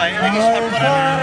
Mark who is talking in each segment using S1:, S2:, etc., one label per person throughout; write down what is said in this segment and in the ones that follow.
S1: ভাই এটা কি শর্ট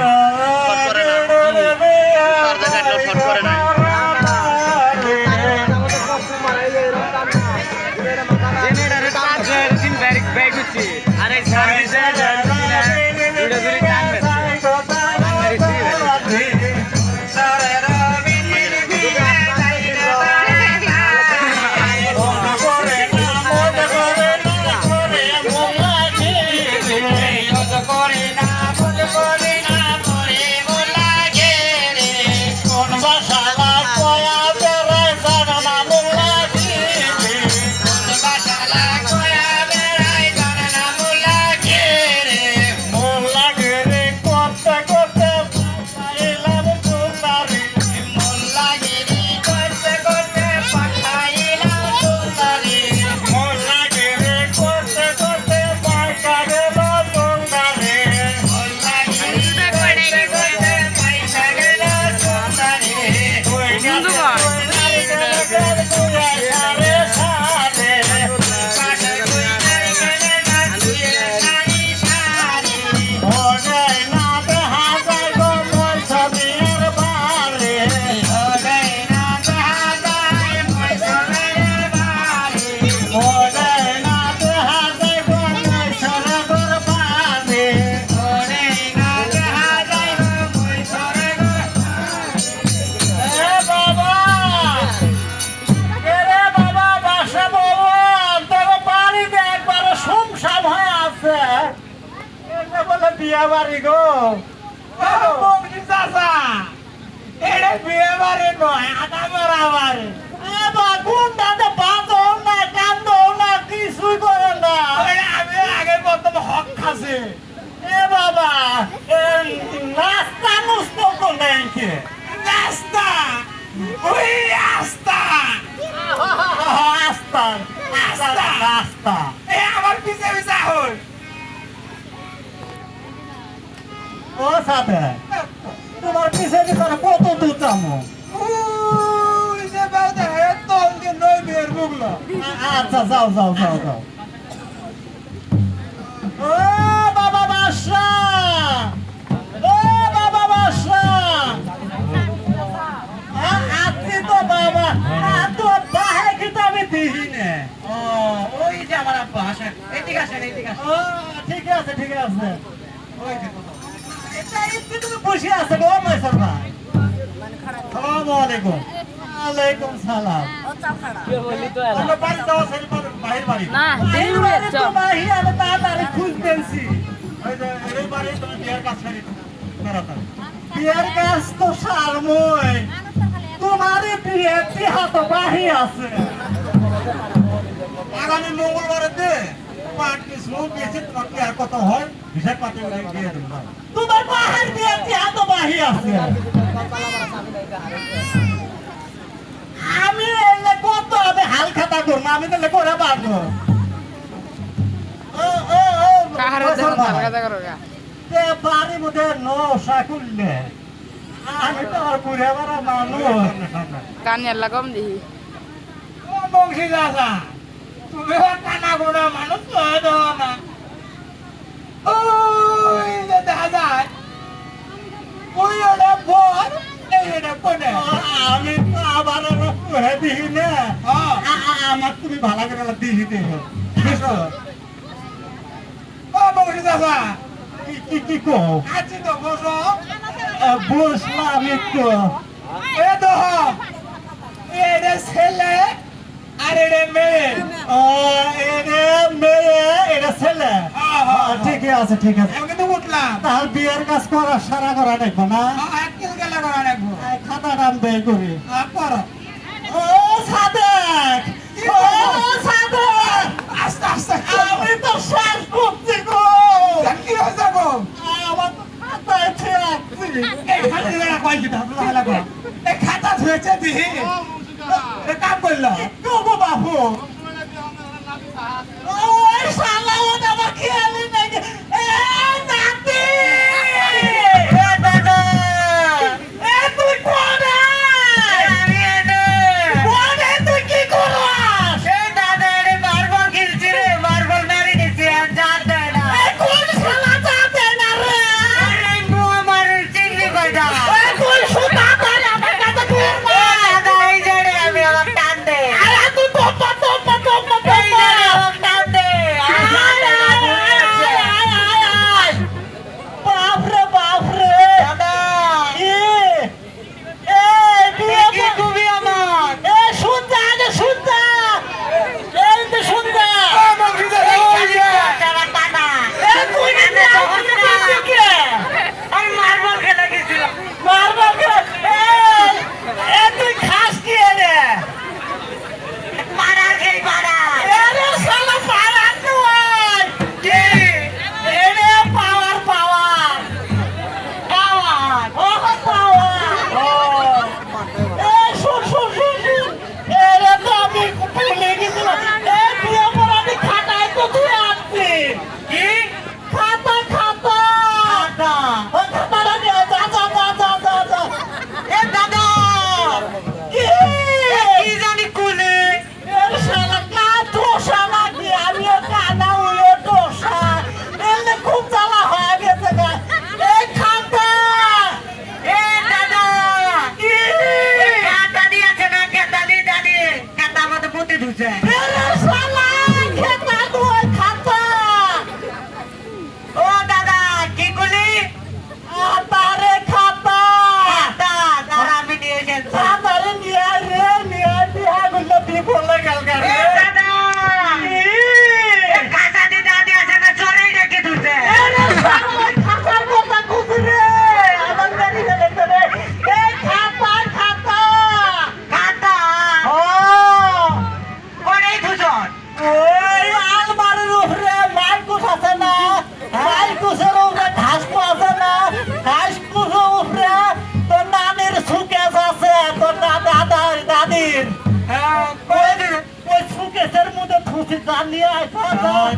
S2: বিয়ে বাড়ি নয় আটা মারা বাড়ি। কোন দাদা না কান্দো না কিছুই করে না। আমি আগে প্রথম হক খাসি। এ বাবা নাস্তা নুস্তো তো কি নাস্তা? ওই আস্তা আস্তা আস্তা। আস্তা। এ আমার পিছে পিছে হই। ও সাথে। তোমার পিছে পিছে কত দূর যাব আচ্ছা যাও যাও যাও যাও ও বাবা ও বাবা বাসা আপনি তো বাবা তো বাহে কিন্তু আমি দিই না
S3: ওই যে আমার আব্বা এদিকে আসেন
S2: ও ঠিক আছে ঠিক আছে
S3: ওই
S2: বসে আছে গো মাইসর ভাই সালামু আলাইকুম। ওয়ালাইকুম সালাম। আমরা বাড়ি যাওয়া ছেলে বাহির বাড়ি।
S4: না
S2: বাড়ি তো বাহি আমি তাড়াতাড়ি খুঁজতেছি ওই যে এই বাড়ি তুমি বিয়ের কাজ করি তাড়াতাড়ি। বিয়ের কাজ তো সারমই তোমারই বিয়ে বিহা তো বাহি আছে। আগামী মঙ্গলবারে দে পাঁচ পিস তোমার কি আর কত হয়? তোমার বাহির বিয়ে বিহা তো বাহি আছে। আমি এলে কত আমি হাল খাতা করব আমি তাহলে করে পারব। বাড়ির মধ্যে নশা করলে আমি তো আর ঘুরে বেড়া মানুষ
S4: কানিয়ার লাগম দিহি।
S2: বংশী দাদা তুমি কানা গোনা মানুষ তো। ভালো করে। দিই দেহ ও বংশী দাদা? কি কি কি কো? আছি তো বসো। বসলাম একটু। এ তো এটা ছেলে আর এটা মেয়ে। মেয়ে এটা ছেলে। হ্যাঁ, ঠিকই আছে ঠিক আছে।
S3: আমি কিন্তু উঠলাম।
S2: তার বিয়ের কাজ করা সারা করা দেখব না?
S3: এক কিলো গেলে করা রাখব
S2: এই খাতা নাম বের করি।
S3: করো।
S2: ও সাদেক!
S3: খাতা ধুয়েছে দিহি
S2: কাম করল বাবু Oh,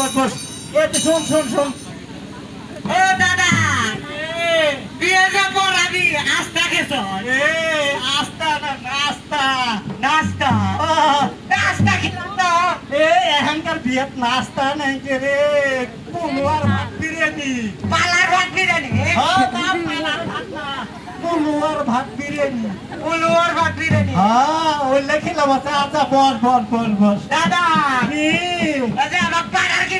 S2: ও দাদা বিয়ে যে পর খেছ এ আস্থা না নাস্তা এখানকার বিয়েত নাস্তা নাই যে রে পুলুয়ার ভাত বিরিয়ানি। পালার ভাত বিরিয়ানি? হ্যাঁ না পালার ভাত না পুলুয়ার ভাত বিরিয়ানি। পুলুয়ার ভাত বিরিয়ানি? হ্যাঁ ওই লেখিলাম আচ্ছা বস বস বস বস। দাদা আচ্ছা আমার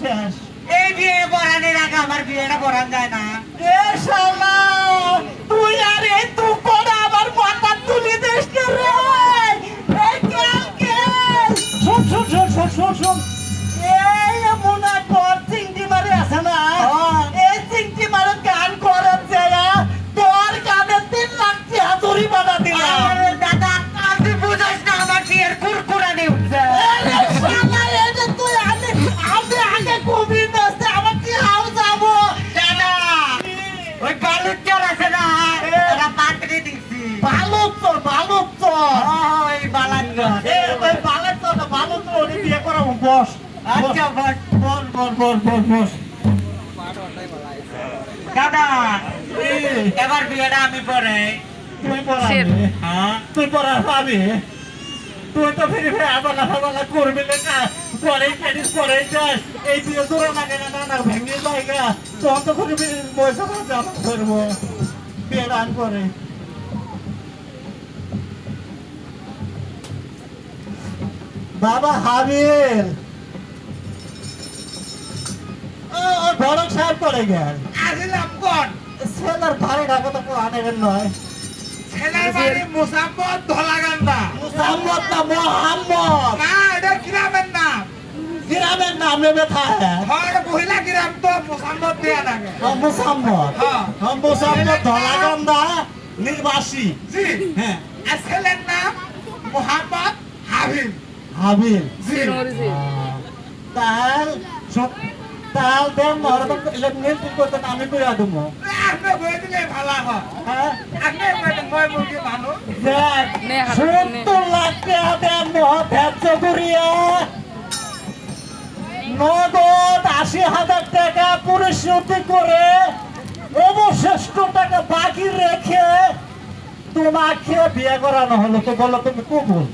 S2: শেষ। এই বিয়ে পড়ানোর আগে আমার বিয়েটা পড়ান যায় না। এ শালা তুই আর এই আমার মাথা তুলে দিস রে। এই কে কে? শোন শোন শোন শোন শোন।
S3: আচ্ছা বস
S2: বস বস বস বস বস।
S3: দাদা এবার বিয়েটা আমি পরে।
S2: তুই পড়াবি?
S3: হ্যাঁ?
S2: তুই পড়া পাবি তুই তো ফিরে ফিরে আবালা ফাবালা করবি না পরে পরে যাস। এই বিয়ে লাগে না ভেঙে জায়গা। তখন তো জামা করব বিয়ে দান করে বাবা হাবিল। ও ও বড় সাহেব করে গেল।
S3: আসলাম কোন?
S2: ছেলের ভালো ঢাকা তো আনেবেন নয়।
S3: ছেলের বাড়ি মুসাম্মদ ধলাগান্দা।
S2: মোহাম্মদ না মোহাম্মদ?
S3: না এটা গ্রামের নাম।
S2: গ্রামের নাম নেবে থাকে
S3: হর মহিলা গ্রাম তো মুসাম্মদ দেয়া থাকে
S2: মোসাম্মদ?
S3: হ্যাঁ।
S2: মোসাম্মদ ধলাগন্দা নির্বাসী
S3: জি।
S2: হ্যাঁ।
S3: ছেলের নাম মোহাম্মদ হাবিব।
S2: হাবিল
S3: জি।
S2: তাল সব তাল দেন মরদম নিয়ন্ত্রণ করতে আমি কইয়া দেবো
S3: আপনি বই দিলে ভালো হয়?
S2: হ্যাঁ?
S3: আপনি বই মই মুরগি মানুষ?
S2: দেখ সত্তর লাখ টাকা দেন মহাধ্যার্য করিয়া নগদ আশি হাজার টাকা পরিশোধ করে অবশিষ্ট টাকা বাকি রেখে তোমাকে বিয়ে করানো হলো। তো বলো তুমি কবুল?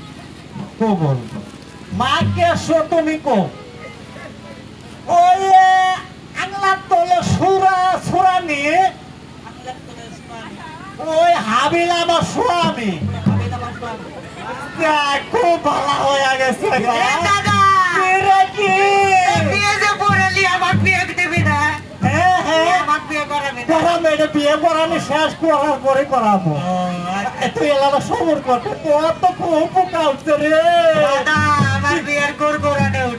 S2: কবুল। মাকে শো তুমি কো। ওই আংলার তলে সুরা সুরা নিয়ে ওই হাবিল আমার স্বামী। খুব ভালো হয়ে গেছে?
S3: বিয়ে
S2: হ্যাঁ, হ্যাঁ।
S3: বিয়ে করাবি
S2: করাবো, করানি শেষ করার পরে করাবো। তুই এলাকা সবর করতে তোর তো খুব উপকার রে।
S3: দাদা আমার বিয়ের উঠছে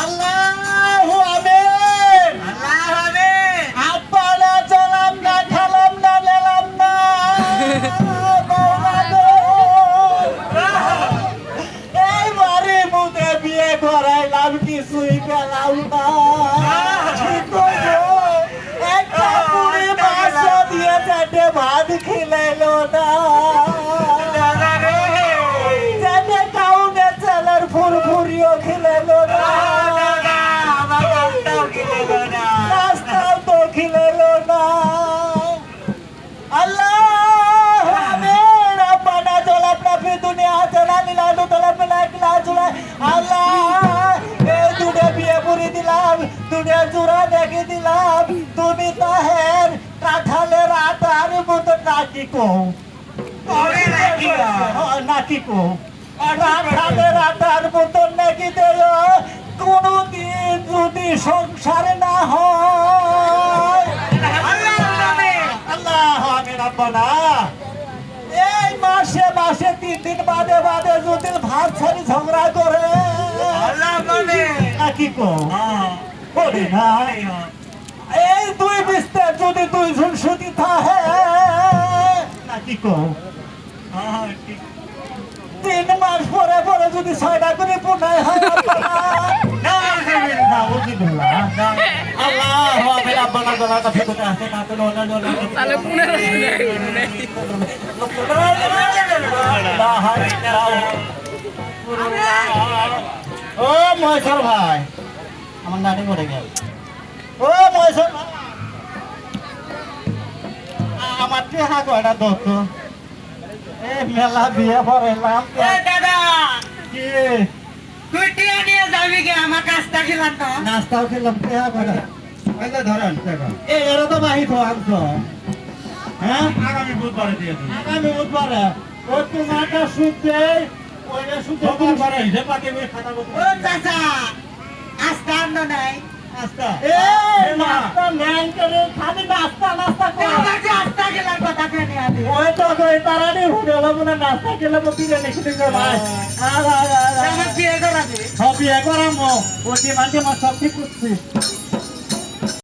S2: আল্লাহ আমিন। আল্লাহ আপনারা চলাম না খেলাম না নিলাম না। এই বাড়ি মুদে বিয়ে করাইলাম কিছুই পেলাম না। একটা দিয়ে চারটে ভাত খিলাইলো না। নাকি কো?
S3: নাকি
S2: কো কাঁঠালের আটার মতো নাকি দিল কোনদিন যদি সংসার না হয়।
S3: আল্লাহ
S2: আমি রাব্বানা এই মাসে মাসে তিন দিন বাদে বাদে যদি ভাত ছাড়ি ঝগড়া করে। নাকি কো করি না এই দুই বিস্তে যদি দুই ঝুল সুতি থাহে নাকি তিন মাস পরে পরে যদি ছয়টা করে হয়
S4: পুনের
S2: ও মহেশ্বর ভাই আমার নানি মরে গেল ও মহেশ্বর ভাই আমার টেহা কয়টা দত্ত? এ মেলা বিয়ে পড়াইলাম
S3: দাদা!
S2: কি?
S3: তুই টিয়া নিয়ে যাবি কি আমার কাজটা খেলাম না।
S2: নাস্তাও খেলাম টেহা কয়টা?
S3: ধরেন
S2: এ এরা তো বাহি তো আনছ হ্যাঁ?
S3: আগামী বুধবারে দিয়ে দিন
S2: আগামী বুধবারে? ও তোমারটা সুদ দেয় ওইটা সুদ হিসেব পাকে খাতা
S3: ও চাচা আস্তে নাই।
S2: নাস্তা এ নাস্তা ন্যাং করে খালি নাস্তা নাস্তা করে।
S3: আমার যে আস্তা খেলার কথা কেন আদি
S2: ওই তো কই তারানি গেলাম না নাস্তা খেলাম বিরিয়ানি গেলাম ভাই। আর
S3: আমার বিয়ে করা দে
S2: হবি একবার আমো ওটি মাঝে মাঝে সব ঠিক করছি।